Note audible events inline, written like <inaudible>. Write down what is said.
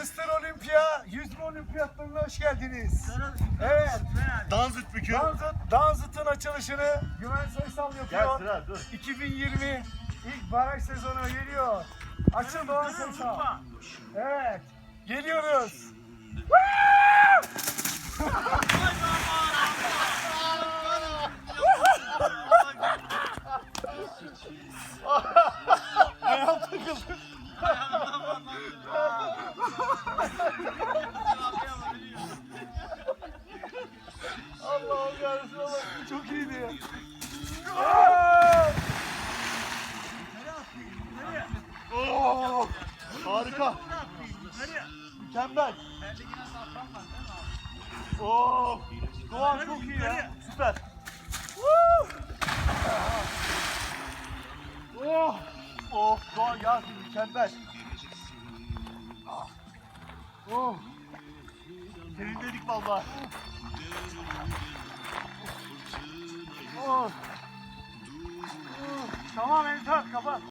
Mr. Olympia yüzme olimpiyatlarına hoş geldiniz. Evet. Danzit bükü. Danzıt, Danzıt'ın açılışını Güven Soysal Gel yapıyor. sıra dur. 2020 ilk baraj sezonu geliyor. Açıl Doğan Soysal. Evet. Geliyoruz. <laughs> Allah'ım yarabbim Allah'ım. Çok iyiydi. Aa! Oo, harika. Mükemmel. Oo, Doğan çok iyi ya. Süper. Oh, oh, Doğan ya mükemmel. Oh. Serinledik vallahi. Oh. Tamam Ensar kapat.